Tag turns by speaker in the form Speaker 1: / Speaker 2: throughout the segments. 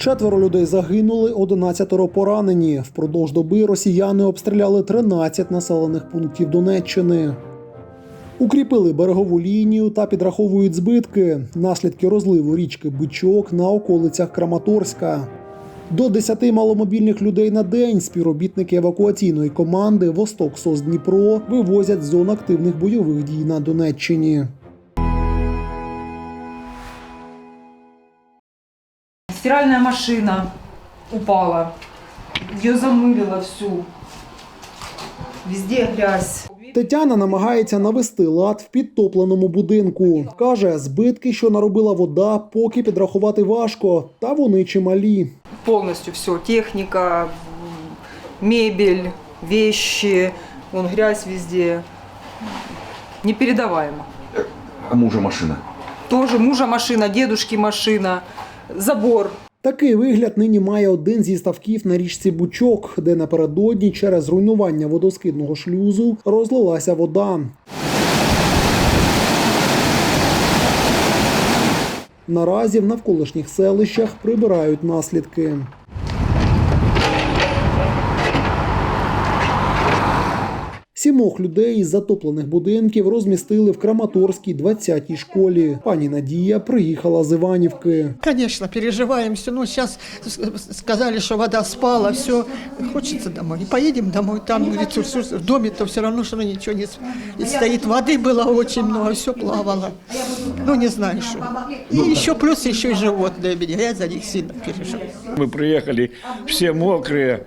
Speaker 1: Четверо людей загинули, 11 поранені. Впродовж доби росіяни обстріляли 13 населених пунктів Донеччини. Укріпили берегову лінію та підраховують збитки. Наслідки розливу річки Бичок на околицях Краматорська. До 10 маломобільних людей на день співробітники евакуаційної команди Восток СОС Дніпро вивозять з зон активних бойових дій на Донеччині.
Speaker 2: Стиральная машина упала. Ее замылило всю. Везде грязь.
Speaker 1: Тетяна намагається навести лад в підтопленому будинку. Каже, збитки, що наробила вода, поки підрахувати важко, та вони чималі.
Speaker 2: Полностью все. Техника, м, мебель, вещи. Вон грязь везде. Непередаваемо.
Speaker 3: А мужа машина.
Speaker 2: Тоже мужа машина, дедушки машина, забор.
Speaker 1: Такий вигляд нині має один зі ставків на річці Бучок, де напередодні через руйнування водоскидного шлюзу розлилася вода. Наразі в навколишніх селищах прибирають наслідки. Сімох людей із затоплених будинків розмістили в Краматорській 20-й школі. Пані Надія приїхала з Іванівки.
Speaker 4: Конечно, переживаем все. Ну, сейчас сказали, что вода спала, все. Хочется домой. И поедем домой. Там говорит, всё- всё- в доме-то все равно, что ничего не, с- не стоит. Воды было очень много, все плавало. Ну, не знаю, что. И еще плюс еще и животные меня. Я за них сильно переживаю.
Speaker 5: Мы приехали, все мокрые.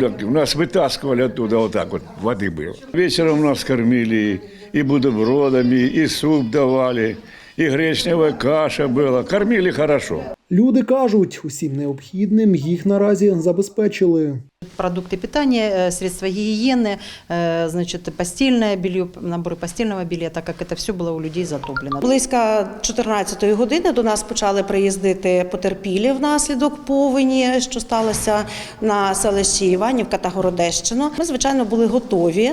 Speaker 5: Так, Нас вытаскивали оттуда вот так вот, воды было. Вечером нас кормили и бутербродами, и суп давали, и гречневая каша была. Кормили хорошо.
Speaker 1: Люди кажуть, усім необхідним їх наразі забезпечили.
Speaker 6: продукты питания, э, средства гигиены, э, значит, постельное белье, наборы постельного белья, так як це все було у людей затоплено.
Speaker 7: Близько 14-ї години до нас почали приїздити потерпілі внаслідок повені, що сталося на селищі Іванівка та Городещино. Ми, звичайно, були готові.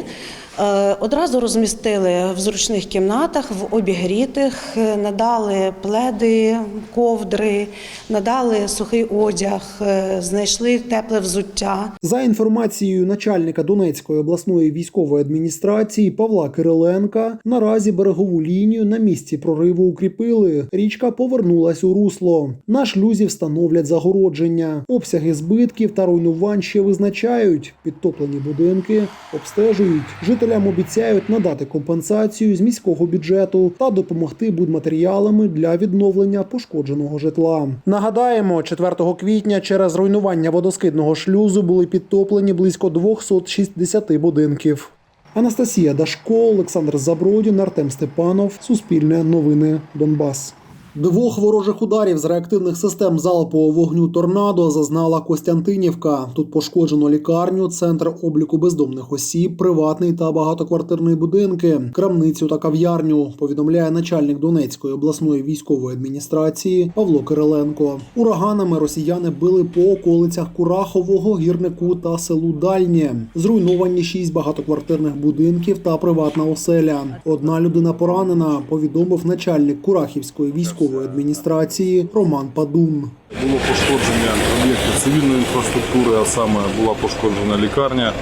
Speaker 7: Е, Одразу розмістили в зручних кімнатах, в обігрітих, е, надали пледи, ковдри, надали сухий одяг, е, знайшли тепле взуття.
Speaker 1: За інформацією начальника Донецької обласної військової адміністрації Павла Кириленка, наразі берегову лінію на місці прориву укріпили. Річка повернулась у русло. На шлюзі встановлять загородження. Обсяги збитків та руйнувань ще визначають. Підтоплені будинки обстежують. Жителям обіцяють надати компенсацію з міського бюджету та допомогти будматеріалами для відновлення пошкодженого житла. Нагадаємо, 4 квітня через руйнування водоскидного шлюзу були підтоплені близько 260 будинків. Анастасія Дашко, Олександр Забродін, Артем Степанов. Суспільне новини Донбас. Двох ворожих ударів з реактивних систем залпового вогню торнадо зазнала Костянтинівка. Тут пошкоджено лікарню, центр обліку бездомних осіб, приватний та багатоквартирний будинки, крамницю та кав'ярню. Повідомляє начальник Донецької обласної військової адміністрації Павло Кириленко. Ураганами росіяни били по околицях Курахового, гірнику та селу Дальнє. Зруйновані шість багатоквартирних будинків та приватна оселя. Одна людина поранена. Повідомив начальник Курахівської військової адміністрації Роман Падун.
Speaker 8: Було пошкодження об'єктів цивільної інфраструктури, а саме була пошкоджена лікарня,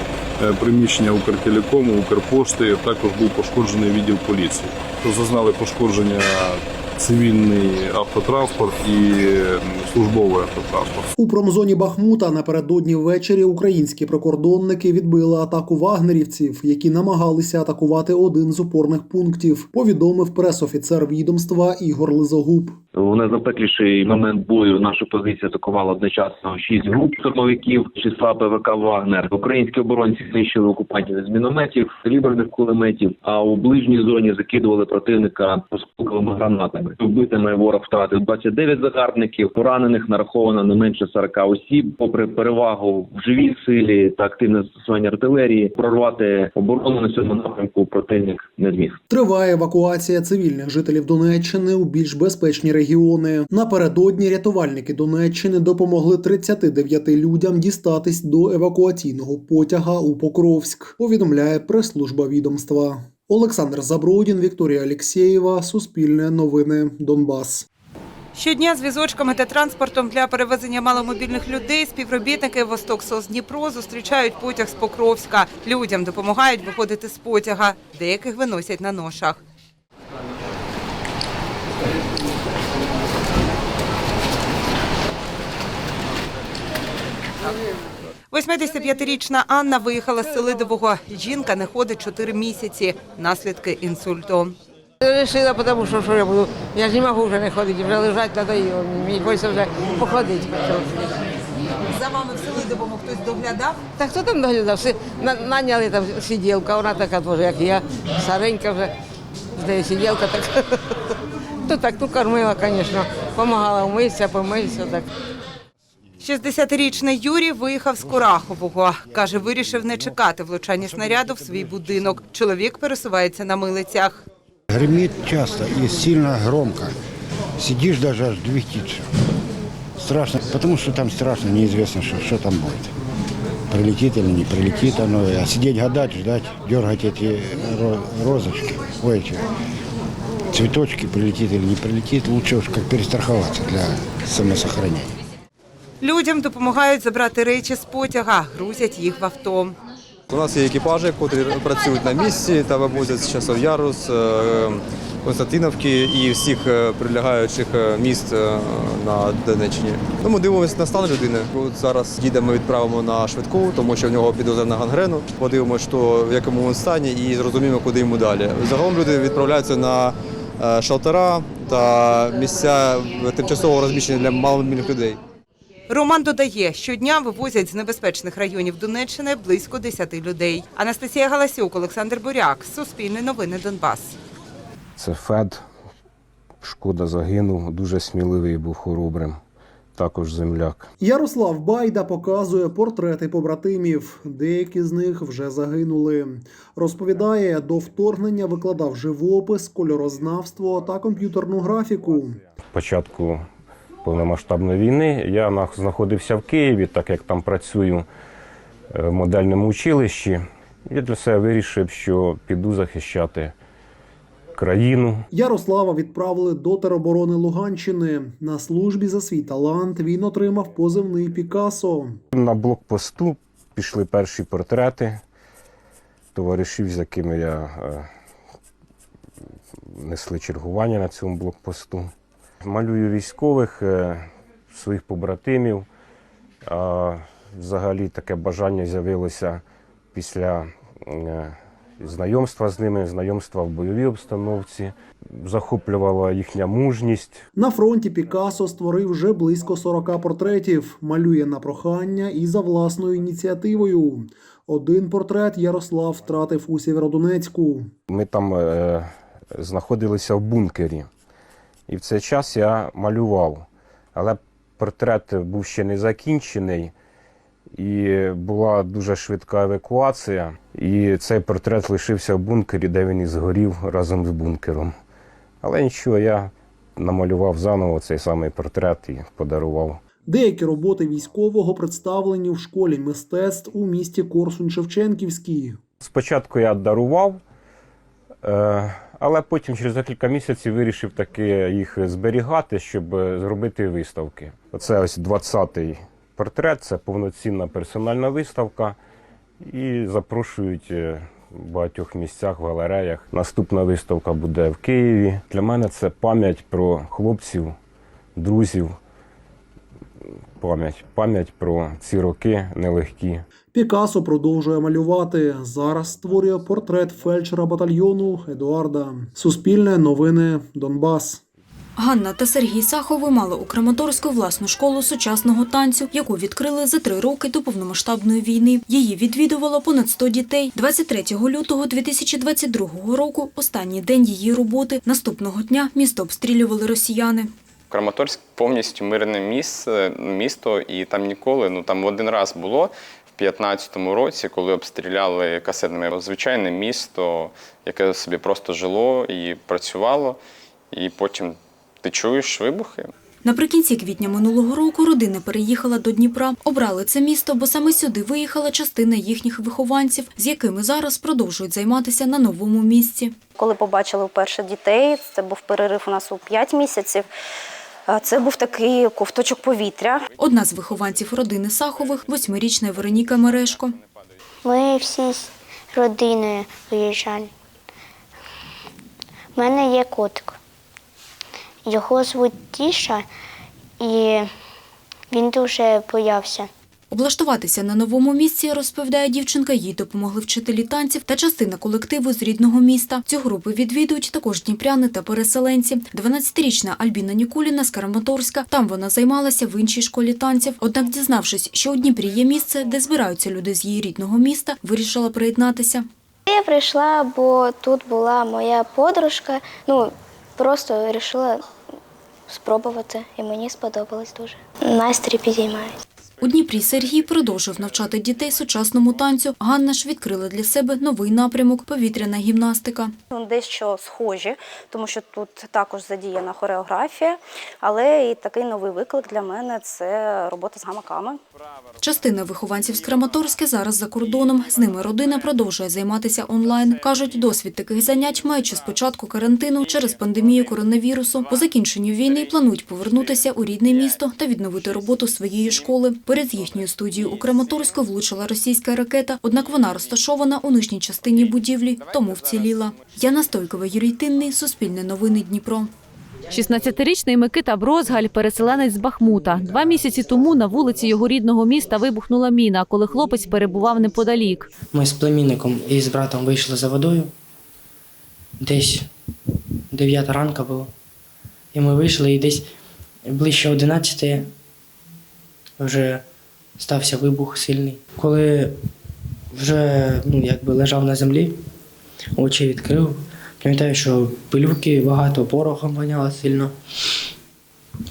Speaker 8: е, приміщення Укртелекому, Укрпошти. Також був пошкоджений відділ поліції. То зазнали пошкодження цивільний автотранспорт і службовий автотранспорт.
Speaker 1: У промзоні Бахмута напередодні ввечері українські прикордонники відбили атаку вагнерівців, які намагалися атакувати один з опорних пунктів. Повідомив пресофіцер відомства Ігор Лизогуб.
Speaker 9: У найзапекліший момент бою наша позиція атакувала одночасно шість груп штурмовиків числа ПВК Вагнер. Українські оборонці знищили окупантів з мінометів, каліберних кулеметів. А у ближній зоні закидували противника осколковими гранатами. Вбитими ворог втратив 29 загарбників, поранених нараховано не менше 40 осіб. Попри перевагу в живій силі та активне застосування артилерії, прорвати оборону на цьому напрямку противник не зміг.
Speaker 1: Триває евакуація цивільних жителів Донеччини у більш безпечні регіони. Напередодні рятувальники Донеччини допомогли 39 людям дістатись до евакуаційного потяга у Покровськ. Повідомляє прес-служба відомства. Олександр Забродін, Вікторія Алєксєєва, Суспільне новини Донбас.
Speaker 2: Щодня з візочками та транспортом для перевезення маломобільних людей співробітники Восток СОС зустрічають потяг з Покровська. Людям допомагають виходити з потяга. Деяких виносять на ношах. – 85-річна Анна виїхала з Селидового. Жінка не ходить 4 місяці. Наслідки інсульту.
Speaker 10: Решила, тому що що я буду. Я ж не можу вже не ходити, вже лежати надоїло. Мені хочеться вже походити.
Speaker 2: За вами в Селидовому хтось доглядав?
Speaker 10: Та хто там доглядав? Всі на- наняли там сиділка, вона така теж, як я, старенька вже. Здає сиділка так. То так, ну кормила, звісно. Помагала вмитися, помитися. Так.
Speaker 2: 60-річний Юрій виїхав з Курахового. Каже, вирішив не чекати влучання снаряду в свій будинок. Чоловік пересувається на милицях.
Speaker 11: Гремит часто и сильно громко. Сидишь даже аж двигтится. Страшно, потому что там страшно, неизвестно, что, что там будет. Прилетит или не прилетит оно. А сидеть гадать, ждать, дергать эти ро- розочки, ой, эти цветочки, прилетит или не прилетит, лучше уж как для самосохранения.
Speaker 2: Людям допомагають забрати речі з потяга, грузять їх в авто.
Speaker 12: У нас є екіпажі, які працюють на місці та вивозять з часов Ярус, е, Константиновки і всіх е, прилягаючих е, міст на Донеччині. Ну, ми дивимося на стан людини. От зараз діда ми відправимо на швидку, тому що в нього підозра на гангрену. Подивимося, що в якому він стані, і зрозуміємо, куди йому далі. Загалом люди відправляються на шалтера та місця тимчасового розміщення для маломобільних людей.
Speaker 2: Роман додає, щодня вивозять з небезпечних районів Донеччини близько 10 людей. Анастасія Галасюк, Олександр Буряк, Суспільне новини Донбас.
Speaker 13: Це Фед. Шкода загинув, дуже сміливий був хоробрим. Також земляк.
Speaker 1: Ярослав Байда показує портрети побратимів. Деякі з них вже загинули. Розповідає, до вторгнення викладав живопис, кольорознавство та комп'ютерну графіку.
Speaker 13: Початку повномасштабної війни я знаходився в Києві, так як там працюю е, в модельному училищі. Я для себе вирішив, що піду захищати країну.
Speaker 1: Ярослава відправили до тероборони Луганщини. На службі за свій талант він отримав позивний Пікасо.
Speaker 13: На блокпосту пішли перші портрети товаришів, з якими я е, несли чергування на цьому блокпосту. Малюю військових, е, своїх побратимів. А взагалі таке бажання з'явилося після е, знайомства з ними, знайомства в бойовій обстановці. Захоплювала їхня мужність,
Speaker 1: На фронті Пікасо створив вже близько 40 портретів, малює на прохання і за власною ініціативою. Один портрет Ярослав втратив у Сєвєродонецьку.
Speaker 13: Ми там е, знаходилися в бункері. І в цей час я малював. Але портрет був ще не закінчений, і була дуже швидка евакуація. І цей портрет лишився в бункері, де він і згорів разом з бункером. Але нічого, я намалював заново цей самий портрет і подарував.
Speaker 1: Деякі роботи військового представлені в школі мистецтв у місті Корсунь-Шевченківський.
Speaker 13: Спочатку я дарував, е, але потім через декілька місяців вирішив таки їх зберігати, щоб е, зробити виставки. Оце ось 20-й портрет, це повноцінна персональна виставка. І запрошують е, в багатьох місцях, в галереях. Наступна виставка буде в Києві. Для мене це пам'ять про хлопців, друзів, пам'ять, пам'ять про ці роки нелегкі.
Speaker 1: Пікасо продовжує малювати. Зараз створює портрет фельдшера батальйону Едуарда. Суспільне новини Донбас.
Speaker 14: Ганна та Сергій Сахови мали у Краматорську власну школу сучасного танцю, яку відкрили за три роки до повномасштабної війни. Її відвідувало понад 100 дітей. 23 лютого 2022 року, останній день її роботи. Наступного дня місто обстрілювали росіяни.
Speaker 15: Краматорськ повністю мирне місце, місто, і там ніколи, ну там один раз було в 15-му році, коли обстріляли касетними. Звичайне місто, яке собі просто жило і працювало, і потім ти чуєш вибухи.
Speaker 14: Наприкінці квітня минулого року родина переїхала до Дніпра. Обрали це місто, бо саме сюди виїхала частина їхніх вихованців, з якими зараз продовжують займатися на новому місці.
Speaker 16: Коли побачили вперше дітей, це був перерив у нас у 5 місяців.
Speaker 14: Це був такий ковточок повітря. Одна з вихованців родини Сахових, восьмирічна Вероніка Мерешко.
Speaker 16: Ми всі з родиною виїжджали. У мене є котик. Його звуть Тіша, і він дуже боявся.
Speaker 14: Облаштуватися на новому місці, розповідає дівчинка, їй допомогли вчителі танців та частина колективу з рідного міста. Цю групу відвідують також дніпряни та переселенці. 12-річна Альбіна Нікуліна з Краматорська. Там вона займалася в іншій школі танців. Однак, дізнавшись, що у Дніпрі є місце, де збираються люди з її рідного міста, вирішила приєднатися.
Speaker 16: Я прийшла, бо тут була моя подружка. Ну, просто вирішила спробувати, і мені сподобалось дуже. Настрій підіймається.
Speaker 14: У Дніпрі Сергій продовжив навчати дітей сучасному танцю. Ганна ж відкрила для себе новий напрямок повітряна гімнастика.
Speaker 17: Ну, Дещо схожі, тому що тут також задіяна хореографія, але і такий новий виклик для мене це робота з гамаками.
Speaker 14: Частина вихованців з Краматорська зараз за кордоном. З ними родина продовжує займатися онлайн. Кажуть, досвід таких занять маючи з початку карантину через пандемію коронавірусу. По закінченню війни планують повернутися у рідне місто та відновити роботу своєї школи. Поряд з їхньою студією у Краматорську влучила російська ракета, однак вона розташована у нижній частині будівлі, тому вціліла. Яна Стойкова, Юрій Тинний, Суспільне новини Дніпро.
Speaker 18: 16-річний Микита Брозгаль – переселенець з Бахмута. Два місяці тому на вулиці його рідного міста вибухнула міна, коли хлопець перебував неподалік.
Speaker 19: Ми з племінником і з братом вийшли за водою. Десь 9 ранка було. І ми вийшли, і десь ближче 11 вже стався вибух сильний. Коли вже ну, якби лежав на землі, очі відкрив. Пам'ятаю, що пилюки багато, порохом воняло сильно.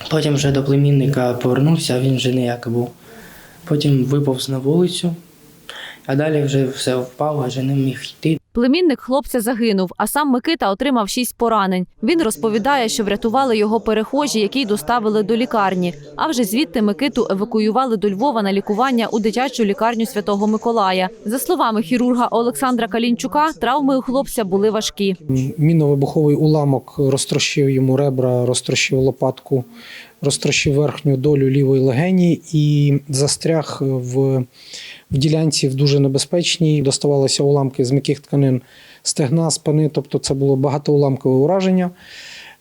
Speaker 19: Потім вже до племінника повернувся, він вже ніяк був. Потім виповз на вулицю, а далі вже все впав, вже не міг йти.
Speaker 18: Племінник хлопця загинув, а сам Микита отримав шість поранень. Він розповідає, що врятували його перехожі, які доставили до лікарні. А вже звідти Микиту евакуювали до Львова на лікування у дитячу лікарню Святого Миколая. За словами хірурга Олександра Калінчука, травми у хлопця були важкі.
Speaker 20: Міновибуховий уламок розтрощив йому ребра, розтрощив лопатку, розтрощив верхню долю лівої легені і застряг в, в ділянці в дуже небезпечній. Доставалися уламки з м'яких тканин стегна, спини, тобто це було багатоуламкове ураження.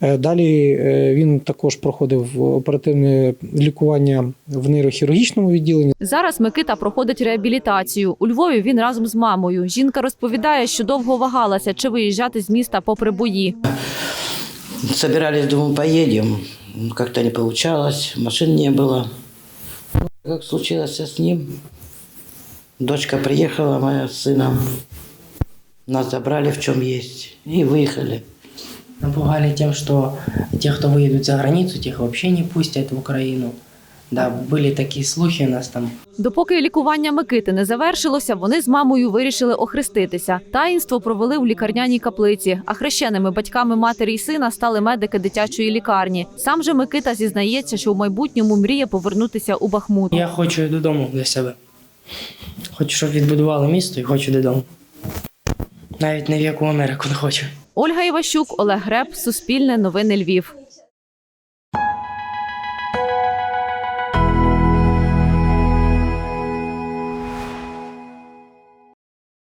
Speaker 20: Е, Далі е, він також проходив оперативне лікування в нейрохірургічному відділенні.
Speaker 18: Зараз Микита проходить реабілітацію. У Львові він разом з мамою. Жінка розповідає, що довго вагалася, чи виїжджати з міста попри бої.
Speaker 19: Собирались, думаю, поедем. Как-то не получалось, машин не было. Как случилось с ним, дочка приехала моя с сыном. Нас забрали в чем есть и выехали. Напугали тем, что тех, кто выедут за границу, тех вообще не пустят в Украину. Да, были такие слухи у нас там.
Speaker 18: Допоки лікування Микити не завершилося, вони з мамою вирішили охреститися. Таїнство провели у лікарняній каплиці, а хрещеними батьками матері й сина стали медики дитячої лікарні. Сам же Микита зізнається, що в майбутньому мріє повернутися у Бахмут.
Speaker 19: Я хочу додому для себе. Хочу, щоб відбудували місто і хочу додому. Навіть не в яку Америку не хочу.
Speaker 18: Ольга Іващук, Олег Греб, Суспільне новини Львів.